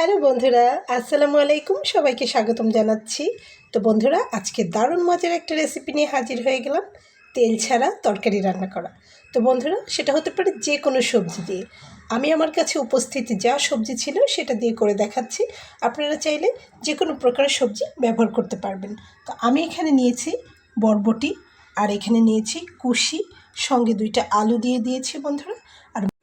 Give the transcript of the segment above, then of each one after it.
Hello বন্ধুরা, আসসালামু আলাইকুম। সবাইকে স্বাগতম জানাচ্ছি। তো বন্ধুরা, আজকে দারুণ মজার একটা রেসিপি নিয়ে হাজির হয়ে গেলাম। তেল ছাড়া তরকারি রান্না করা। তো বন্ধুরা, সেটা হতে পারে যে কোনো সবজি দিয়ে। আমি আমার কাছে উপস্থিত যা সবজি ছিল সেটা দিয়ে করে দেখাচ্ছি। আপনারা চাইলে যে কোনো প্রকারের সবজি ব্যবহার করতে পারবেন। তো আমি এখানে নিয়েছি বরবটি আর এখানে নিয়েছি কুশি। সঙ্গে দুইটা আলু দিয়ে দিয়েছি বন্ধুরা।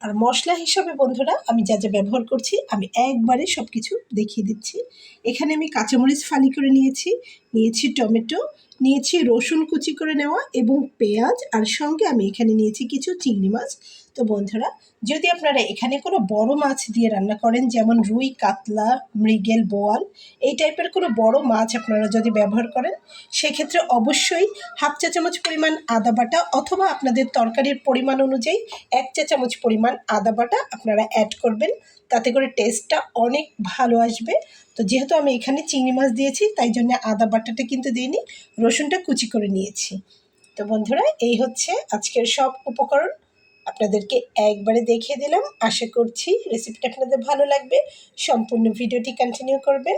আর মশলা হিসাবে বন্ধুরা, আমি যা যা ব্যবহার করছি, আমি একবারে সব কিছু দেখিয়ে দিচ্ছি। এখানে আমি কাঁচামরিচ ফালি করে নিয়েছি নিয়েছি টমেটো নিয়েছি রসুন কুচি করে নেওয়া এবং পেঁয়াজ, আর সঙ্গে আমি এখানে নিয়েছি কিছু চিংড়ি মাছ। তো বন্ধুরা, যদি আপনারা এখানে কোনো বড় মাছ দিয়ে রান্না করেন, যেমন রুই, কাতলা, মৃগেল, বোয়াল, এই টাইপের কোনো বড় মাছ আপনারা যদি ব্যবহার করেন, সেক্ষেত্রে অবশ্যই হাফ চা চামচ পরিমাণ আদা বাটা অথবা আপনাদের তরকারির পরিমাণ অনুযায়ী এক চা চামচ পরিমাণ আদা বাটা আপনারা অ্যাড করবেন। তাতে করে টেস্টটা অনেক ভালো আসবে। তো যেহেতু আমি এখানে চিংড়ি মাছ দিয়েছি, তাই জন্য আদা বাটাটা কিন্তু দিইনি রসুনটা কুচি করে নিয়েছি। তো বন্ধুরা, এই হচ্ছে আজকের সব উপকরণ। আপনাদেরকে একবারে দেখিয়ে দিলাম। আশা করছি রেসিপিটা আপনাদের ভালো লাগবে। সম্পূর্ণ ভিডিওটি কন্টিনিউ করবেন।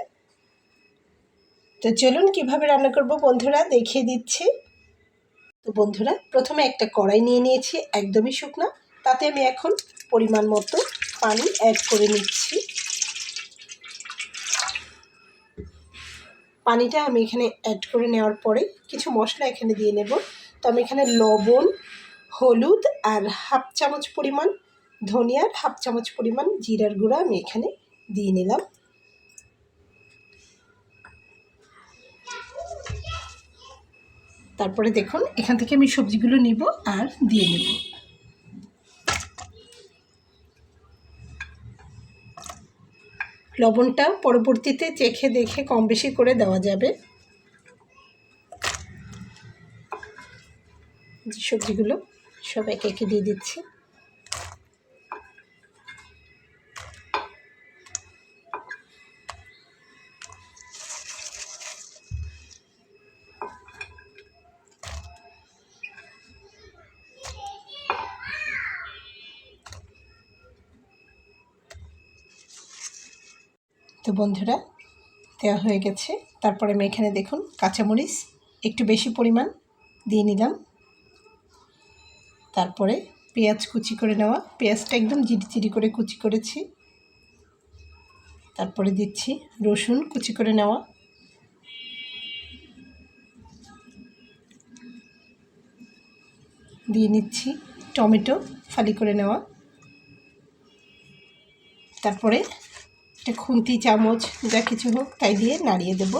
তো চলুন কীভাবে রান্না করব বন্ধুরা, দেখিয়ে দিচ্ছি। তো বন্ধুরা, প্রথমে একটা কড়াই নিয়ে নিয়েছি, একদমই শুকনা। তাতে আমি এখন পরিমাণ মতো পানি অ্যাড করে নিচ্ছি। পানিটা আমি এখানে অ্যাড করে নেওয়ার পরে কিছু মশলা এখানে দিয়ে নেব। তো আমি এখানে লবণ, হলুদ আর হাফ চামচ পরিমাণ ধনিয়ার হাফ চামচ পরিমাণ জিরার গুঁড়া আমি এখানে দিয়ে নিলাম। তারপরে দেখুন, এখান থেকে আমি সবজিগুলো নিব আর দিয়ে নেব। লবণটা পরবর্তীতে চেখে দেখে কম বেশি করে দেওয়া যাবে। সবজিগুলো সব একে একে দিয়ে দিচ্ছি। তো বন্ধুরা দেওয়া হয়ে গেছে। তারপরে আমি এখানে দেখুন, কাঁচামরিচ একটু বেশি পরিমাণ দিয়ে নিলাম। তারপরে পেঁয়াজ কুচি করে নেওয়া। পেঁয়াজটা একদম জিরি করে কুচি করেছি। তারপরে দিচ্ছি রসুন কুচি করে নেওয়া। দিয়ে নিচ্ছি টমেটো ফালি করে নেওয়া। তারপরে একটা খুন্তি চামচ যা কিছু হোক তাই দিয়ে নাড়িয়ে দেব।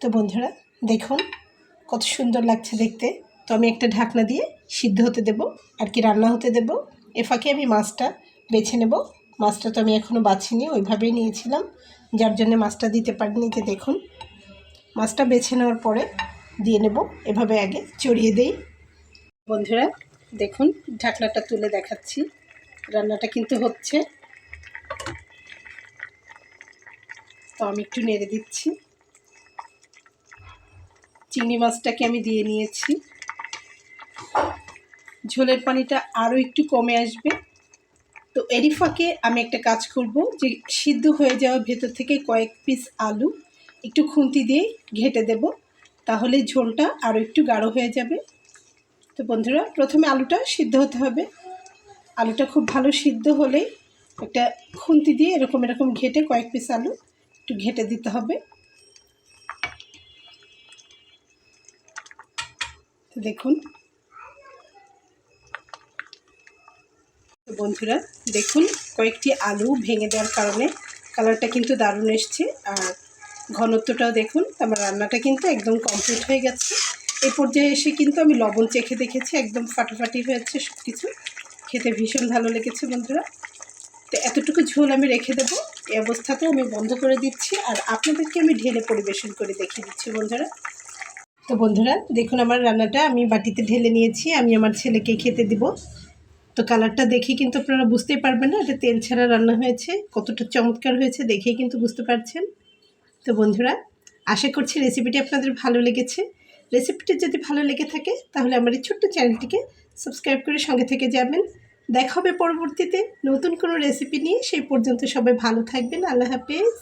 তো বন্ধুরা, দেখুন, কত সুন্দর লাগছে দেখতে। তো আমি একটা ঢাকনা দিয়ে সিদ্ধ হতে দেব, আর কি রান্না হতে দেব, এ ফাঁকে আমি মাছটা বেছে নেব। মাছটা তো আমি এখনও বাছিনি, ওইভাবেই নিয়েছিলাম, যার জন্য মাছটা দিতে পারিনি। যে দেখুন, মাছটা বেছে নেওয়ার পরে দিয়ে নেব, এভাবে আগে চড়িয়ে দেই। বন্ধুরা, দেখুন, ঢাকনাটা তুলে দেখাচ্ছি, রান্নাটা কিন্তু হচ্ছে। তো আমি একটু নেড়ে দিচ্ছি। চিংড়ি মাছটাকে আমি দিয়ে নিয়েছি। ঝোলের পানিটা আরও একটু কমে আসবে। তো এরই ফাঁকে আমি একটা কাজ করব যে সিদ্ধ হয়ে যাওয়া ভেতর থেকে কয়েক পিস আলু একটু খুন্তি দিয়ে ঘেটে দেব। তাহলে ঝোলটা আরও একটু গাঢ় হয়ে যাবে। তো বন্ধুরা, প্রথমে আলুটা সিদ্ধ হতে হবে। আলুটা খুব ভালো সিদ্ধ হলেই একটা খুন্তি দিয়ে এরকম এরকম ঘেটে কয়েক পিস আলু একটু ঘেটে দিতে হবে। দেখুন। বন্ধুরা, দেখুন কয়েকটি আলু ভেঙে দেওয়ার কারণে কালারটা কিন্তু দারুণ এসছে। আর ঘনত্বটাও দেখুন, আমার রান্নাটা কিন্তু একদম কমপ্লিট হয়ে গেছে। এই পর্যায়ে এসে কিন্তু আমি লবণ চেখে দেখেছি, একদম ফাটাফাটি হয়েছে সব কিছু খেতে ভীষণ ভালো লেগেছে বন্ধুরা। তো এতটুকু ঝোল আমি রেখে দেবো। এই অবস্থাতে আমি বন্ধ করে দিচ্ছি। আর আপনাদেরকে আমি ঢেলে পরিবেশন করে দেখিয়ে দিচ্ছি বন্ধুরা। তো বন্ধুরা, দেখুন আমার রান্নাটা আমি বাটিতে ঢেলে নিয়েছি, আমি আমার ছেলেকে খেতে দিব। তো কালারটা দেখে কিন্তু আপনারা বুঝতেই পারবেন না, এটা তেল ছাড়া রান্না হয়েছে, কতটা চমৎকার হয়েছে দেখেই কিন্তু বুঝতে পারছেন। তো বন্ধুরা, আশা করছি রেসিপিটি আপনাদের ভালো লেগেছে। রেসিপিটি যদি ভালো লেগে থাকে, তাহলে আমার এই ছোট্ট চ্যানেলটিকে সাবস্ক্রাইব করে সঙ্গে থেকে যাবেন। দেখা হবে পরবর্তীতে নতুন কোনো রেসিপি নিয়ে, সেই পর্যন্ত সবাই ভালো থাকবেন, আল্লাহ হাফেজ।